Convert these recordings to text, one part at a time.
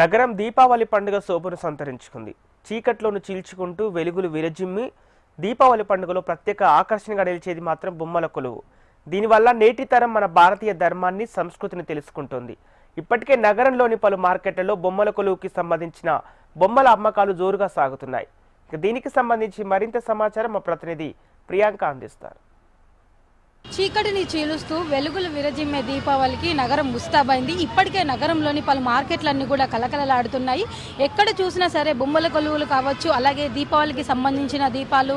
నగరం దీపావళి పండుగ శోభను సంతరించుకుంది. చీకట్లోను చీల్చుకుంటూ వెలుగులు విరజిమ్మి దీపావళి పండుగలో ప్రత్యేక ఆకర్షణగా నిలిచేది మాత్రం బొమ్మల కొలువు. దీనివల్ల నేటి తరం మన భారతీయ ధర్మాన్ని సంస్కృతిని తెలుసుకుంటుంది. ఇప్పటికే నగరంలోని పలు మార్కెట్లలో బొమ్మల కొలువుకి సంబంధించిన బొమ్మల అమ్మకాలు జోరుగా సాగుతున్నాయి. దీనికి సంబంధించి మరింత సమాచారం మా ప్రతినిధి ప్రియాంక అందిస్తారు. చీకటిని చీలుస్తూ వెలుగులు విరజిమ్మే దీపావళికి నగరం ముస్తాబైంది. ఇప్పటికే నగరంలోని పలు మార్కెట్లన్నీ కూడా కలకలలాడుతున్నాయి ఎక్కడ చూసినా సరే బొమ్మల కొలువులు కావచ్చు అలాగే దీపావళికి సంబంధించిన దీపాలు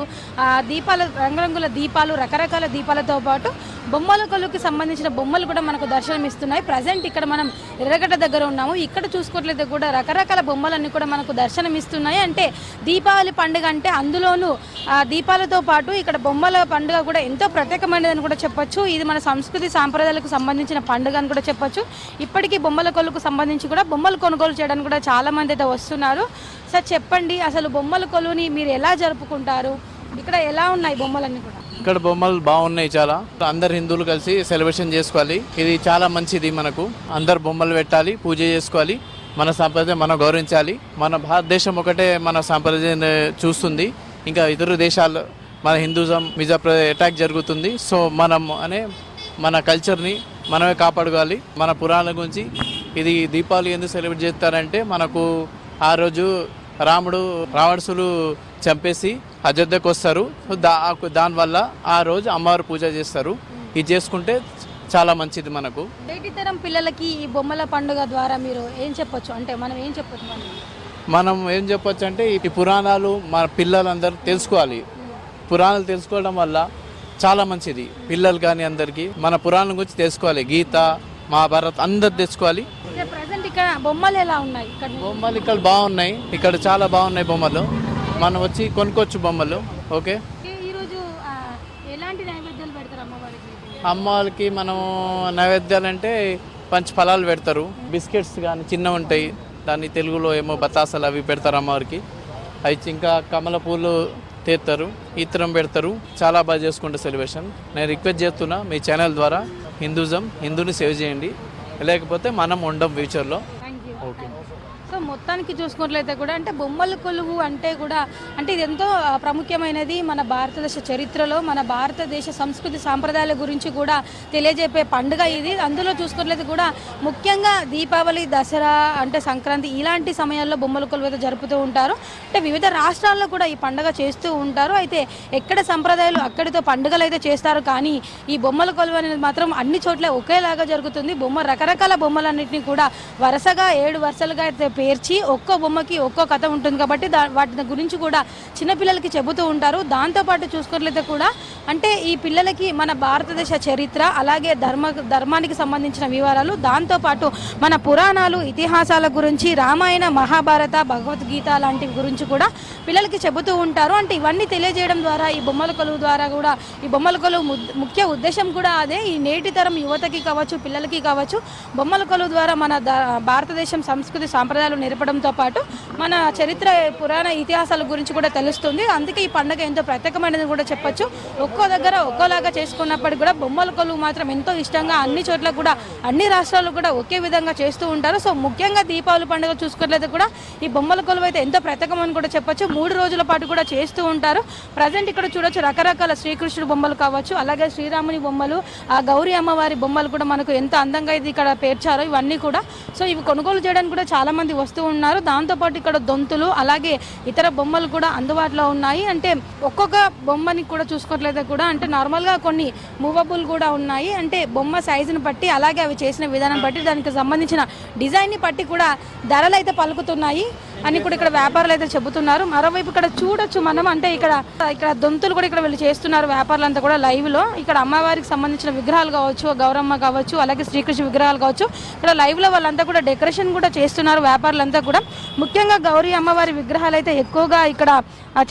దీపాల రంగురంగుల దీపాలు రకరకాల దీపాలతో పాటు బొమ్మల కొలువుకి సంబంధించిన బొమ్మలు కూడా మనకు దర్శనమిస్తున్నాయి ప్రజెంట్ ఇక్కడ మనం ఎర్రగడ్డ దగ్గర ఉన్నాము. ఇక్కడ చూసుకోవట్లయితే కూడా రకరకాల బొమ్మలన్నీ కూడా మనకు దర్శనమిస్తున్నాయి అంటే దీపావళి పండుగ అంటే అందులోనూ ఆ దీపాలతో పాటు ఇక్కడ బొమ్మల పండుగ కూడా ఎంతో ప్రత్యేకమైనదని కూడా చెప్పొచ్చు. ఇది మన సంస్కృతి సాంప్రదాయాలకు సంబంధించిన పండుగ అని కూడా చెప్పొచ్చు. ఇప్పటికీ బొమ్మల కొలువుకు సంబంధించి కూడా బొమ్మలు కొనుగోలు చేయడానికి కూడా చాలా మంది అయితే వస్తున్నారు. సార్ చెప్పండి. అసలు బొమ్మల కొలువుని మీరు ఎలా జరుపుకుంటారు? ఇక్కడ ఎలా ఉన్నాయి బొమ్మలన్నీ కూడా? ఇక్కడ బొమ్మలు బాగున్నాయి చాలా. అందరు హిందువులు కలిసి సెలబ్రేషన్ చేసుకోవాలి. ఇది చాలా మంచిది మనకు. అందరు బొమ్మలు పెట్టాలి పూజ చేసుకోవాలి మన సాంప్రదాయం మనం గౌరవించాలి. మన భారతదేశం ఒకటే మన సాంప్రదాయం చూస్తుంది. ఇంకా ఇతర దేశాలు మన హిందూజం మీద అటాక్ జరుగుతుంది. సో మనం అనే మన కల్చర్ని మనమే కాపాడుకోవాలి. మన పురాణాల గురించి ఇది దీపావళి ఎందుకు సెలబ్రేట్ చేస్తారంటే మనకు ఆ రోజు రాముడు రావణసులు చంపేసి అయోధ్యకు వస్తారు. దా దానివల్ల ఆ రోజు అమ్మవారు పూజ చేస్తారు. ఇది చేసుకుంటే చాలా మంచిది మనకు. నేటి తరం పిల్లలకి ఈ బొమ్మల పండుగ ద్వారా మీరు ఏం చెప్పొచ్చు? అంటే మనం ఏం చెప్పొచ్చు మనం ఏం చెప్పొచ్చు అంటే ఈ పురాణాలు మన పిల్లలందరూ తెలుసుకోవాలి. పురాణాలు తెలుసుకోవడం వల్ల చాలా మంచిది. పిల్లలు కానీ అందరికీ మన పురాణం గురించి తెలుసుకోవాలి. గీత మహాభారత్ అందరు తెలుసుకోవాలి. ఇక్కడ బొమ్మలు ఎలా ఉన్నాయి ఇక్కడ? బొమ్మలు ఇక్కడ బాగున్నాయి. ఇక్కడ చాలా బాగున్నాయి బొమ్మలు. మనం వచ్చి కొనుక్కోవచ్చు బొమ్మలు. ఓకే? ఈరోజు ఆ, ఎలాంటి నైవేద్యాలు పెడతారు అమ్మవారికి అమ్మవాళ్ళకి మనం నైవేద్యాలు అంటే పంచి ఫలాలు పెడతారు. బిస్కెట్స్ కానీ చిన్నవి ఉంటాయి. దాన్ని తెలుగులో ఏమో బతాసాలు అవి పెడతారు అమ్మవారికి. అవి ఇంకా కమల పూలు తీస్తారు. ఇతరం పెడతారు. చాలా బాగా చేసుకుంటారు సెలబ్రేషన్. నేను రిక్వెస్ట్ చేస్తున్నా మీ ఛానల్ ద్వారా హిందూజం హిందూని సేవ్ చేయండి. లేకపోతే మనం ఉండం ఫ్యూచర్లో ఓకే సో మొత్తానికి చూసుకున్నట్లయితే కూడా అంటే బొమ్మల కొలువు అంటే కూడా అంటే ఇది ఎంతో ప్రాముఖ్యమైనది మన భారతదేశ చరిత్రలో మన భారతదేశ సంస్కృతి సాంప్రదాయాల గురించి కూడా తెలియజెప్పే పండుగ ఇది. అందులో చూసుకున్నట్లయితే కూడా ముఖ్యంగా దీపావళి దసరా అంటే సంక్రాంతి ఇలాంటి సమయాల్లో బొమ్మల కొలువు అయితే జరుపుతూ ఉంటారు. అంటే వివిధ రాష్ట్రాల్లో కూడా ఈ పండుగ చేస్తూ ఉంటారు. అయితే ఎక్కడ సంప్రదాయాలు అక్కడితో పండుగలు అయితే చేస్తారు కానీ ఈ బొమ్మల కొలువు అనేది మాత్రం అన్ని చోట్ల ఒకేలాగా జరుగుతుంది. బొమ్మ రకరకాల బొమ్మలన్నింటినీ కూడా వరుసగా ఏడు వరుసలుగా అయితే పేర్చి ఒక్కో బొమ్మకి ఒక్కో కథ ఉంటుంది కాబట్టి దా వాటి గురించి కూడా చిన్నపిల్లలకి చెబుతూ ఉంటారు. దాంతోపాటు చూసుకున్నట్లయితే కూడా అంటే ఈ పిల్లలకి మన భారతదేశ చరిత్ర అలాగే ధర్మ ధర్మానికి సంబంధించిన వివరాలు దాంతోపాటు మన పురాణాలు ఇతిహాసాల గురించి రామాయణ మహాభారత భగవద్గీత లాంటి గురించి కూడా పిల్లలకి చెబుతూ ఉంటారు. అంటే ఇవన్నీ తెలియజేయడం ద్వారా ఈ బొమ్మల కొలువు ద్వారా కూడా ఈ బొమ్మల కొలువు ముఖ్య ఉద్దేశం కూడా అదే. ఈ నేటి తరం యువతకి కావచ్చు పిల్లలకి కావచ్చు బొమ్మల కొలువు ద్వారా మన ద- భారతదేశం సంస్కృతి సాంప్రదాయాలు నేర్పడంతో పాటు మన చరిత్ర పురాణ ఇతిహాసాల గురించి కూడా తెలుస్తుంది. అందుకే ఈ పండుగ ఎంతో ప్రత్యేకమైనది కూడా చెప్పొచ్చు. ఒక్కో దగ్గర ఒక్కోలాగా చేసుకున్నప్పటికీ కూడా బొమ్మల కొలువు మాత్రం ఎంతో ఇష్టంగా అన్ని చోట్ల కూడా అన్ని రాష్ట్రాల్లో కూడా ఒకే విధంగా చేస్తూ ఉంటారు. సో ముఖ్యంగా దీపావళి పండుగ చూసుకున్నట్లయితే కూడా ఈ బొమ్మల కొలువు అయితే ఎంతో ప్రత్యేకమని కూడా చెప్పొచ్చు. మూడు రోజుల పాటు కూడా చేస్తూ ఉంటారు. ప్రజెంట్ ఇక్కడ చూడొచ్చు రకరకాల శ్రీకృష్ణుడు బొమ్మలు కావచ్చు అలాగే శ్రీరాముని బొమ్మలు ఆ గౌరీ అమ్మవారి బొమ్మలు కూడా మనకు ఎంత అందంగా ఇది ఇక్కడ పేర్చారో ఇవన్నీ కూడా. సో ఇవి కొనుగోలు చేయడానికి కూడా చాలా మంది వస్తూ ఉన్నారు. దాంతోపాటు ఇక్కడ దొంతులు అలాగే ఇతర బొమ్మలు కూడా అందుబాటులో ఉన్నాయి. అంటే ఒక్కొక్క బొమ్మని కూడా చూసుకోవట్లయితే కూడా అంటే నార్మల్గా కొన్ని మూవబుల్ కూడా ఉన్నాయి. అంటే బొమ్మ సైజుని బట్టి అలాగే అవి చేసిన విధానం బట్టి దానికి సంబంధించిన డిజైన్ని బట్టి కూడా ధరలు అయితే పలుకుతున్నాయి. అని కూడా ఇక్కడ వ్యాపారులు అయితే చెబుతున్నారు. మరోవైపు ఇక్కడ చూడొచ్చు మనం అంటే ఇక్కడ ఇక్కడ దొంతులు కూడా ఇక్కడ వీళ్ళు చేస్తున్నారు వ్యాపారులంతా కూడా లైవ్లో. ఇక్కడ అమ్మవారికి సంబంధించిన విగ్రహాలు కావచ్చు గౌరమ్మ కావచ్చు అలాగే శ్రీకృష్ణ విగ్రహాలు కావచ్చు. ఇక్కడ లైవ్లో వాళ్ళంతా కూడా డెకరేషన్ కూడా చేస్తున్నారు వ్యాపారులంతా కూడా. ముఖ్యంగా గౌరీ అమ్మవారి విగ్రహాలు అయితే ఎక్కువగా ఇక్కడ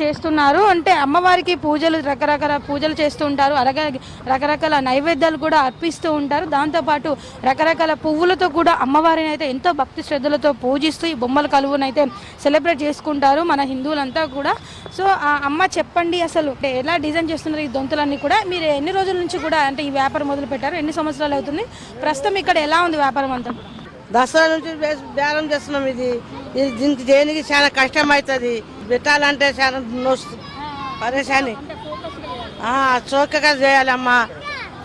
చేస్తున్నారు. అంటే అమ్మవారికి పూజలు రకరకాల పూజలు చేస్తూ ఉంటారు. అలాగే రకరకాల నైవేద్యాలు కూడా అర్పిస్తూ ఉంటారు. దాంతోపాటు రకరకాల పువ్వులతో కూడా అమ్మవారిని అయితే ఎంతో భక్తి శ్రద్ధలతో పూజిస్తూ ఈ బొమ్మల కలువునైతే సెలబ్రేట్ చేసుకుంటారు మన హిందువులంతా కూడా. సో ఆ అమ్మ చెప్పండి అసలు ఎలా డిజైన్ చేస్తున్నారు ఈ దొంతులన్నీ కూడా. మీరు ఎన్ని రోజుల నుంచి కూడా అంటే ఈ వ్యాపారం మొదలు పెట్టారు? ఎన్ని సంవత్సరాలు అవుతుంది? ప్రస్తుతం ఇక్కడ ఎలా ఉంది వ్యాపారం అంతా? దసరా నుంచి బేరం చేస్తున్నాం ఇది. ఇది దీనికి దేనికి చాలా కష్టం అవుతుంది పెట్టాలంటే చాలా నొస్తు పరేశాని చౌకగా చేయాలమ్మా.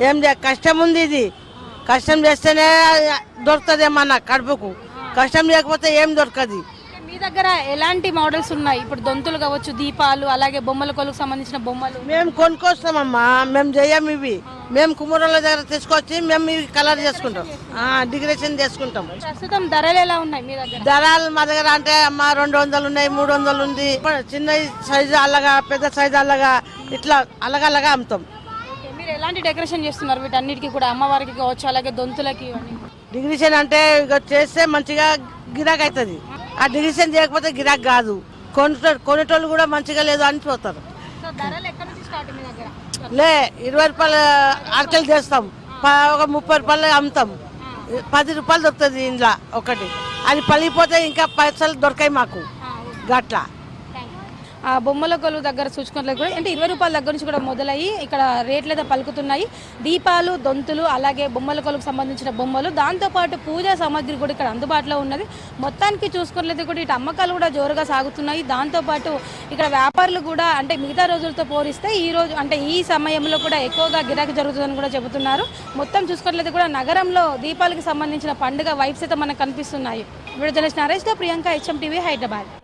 ఏం చే కష్టం ఉంది ఇది. కష్టం చేస్తేనే దొరుకుతుంది ఏమన్నా కడుపుకు. కష్టం లేకపోతే ఏం దొరకదు. మీ దగ్గర ఎలాంటి మోడల్స్ ఉన్నాయి? ఇప్పుడు దొంతులు కావచ్చు దీపాలు అలాగే బొమ్మల కొలుకు సంబంధించిన బొమ్మలు. మేము కొనుక్కొస్తామమ్మా. మేము చెయ్యం ఇవి. మేము కుమ్మరోళ్ళ దగ్గర తీసుకొచ్చి మేము ఇవి కలర్ చేసుకుంటాం. ఆ, డెకరేషన్ చేసుకుంటాం. ప్రస్తుతం ధరలు ఎలా ఉన్నాయి మీ దగ్గర? ధరలు మా దగ్గర అంటే అమ్మ రెండు వందలు ఉన్నాయి మూడు వందలు ఉంది. చిన్న సైజు అల్లగా పెద్ద సైజు అల్లగా ఇట్లా అల్లగల్లగా అమ్ముతాం. మీరు ఎలాంటి డెకరేషన్ చేస్తున్నారు? వీటన్నిటికీ కూడా అమ్మవారికి కావచ్చు అలాగే దొంతులకి డిగ్రీషన్ అంటే చేస్తే మంచిగా గిరాక్ అవుతుంది ఆ డిగ్రీషన్ చేయకపోతే గిరాక్ కాదు. కొనుటో కొనేటోళ్ళు కూడా మంచిగా లేదు అనిపోతారు లే ఇరవై రూపాయలు అరకలు చేస్తాం ఒక ముప్పై రూపాయలు అమ్ముతాం. పది రూపాయలు దొరుకుతుంది ఇంట్లో ఒకటి. అది పలిగిపోతే ఇంకా పైసలు దొరకాయి మాకు. గట్లా. ఆ బొమ్మల కొలువు దగ్గర చూసుకున్నట్లు కూడా అంటే ఇరవై రూపాయల దగ్గర నుంచి కూడా మొదలయ్యి ఇక్కడ రేట్లు అయితే పలుకుతున్నాయి. దీపాలు దొంతులు అలాగే బొమ్మల కొలువుకు సంబంధించిన బొమ్మలు దాంతోపాటు పూజా సామాగ్రి కూడా ఇక్కడ అందుబాటులో ఉన్నది. మొత్తానికి చూసుకున్నట్లయితే కూడా ఇటు అమ్మకాలు కూడా జోరుగా సాగుతున్నాయి. దాంతోపాటు ఇక్కడ వ్యాపారులు కూడా అంటే మిగతా రోజులతో పోలిస్తే ఈ రోజు అంటే ఈ సమయంలో కూడా ఎక్కువగా గిరాకీ జరుగుతుందని కూడా చెబుతున్నారు. మొత్తం చూసుకున్నట్లయితే కూడా నగరంలో దీపాలకు సంబంధించిన పండుగ వైబ్స్ అయితే మనకు కనిపిస్తున్నాయి. విడుదల నరేష్తో ప్రియాంక హెచ్ఎం టీవీ హైదరాబాద్.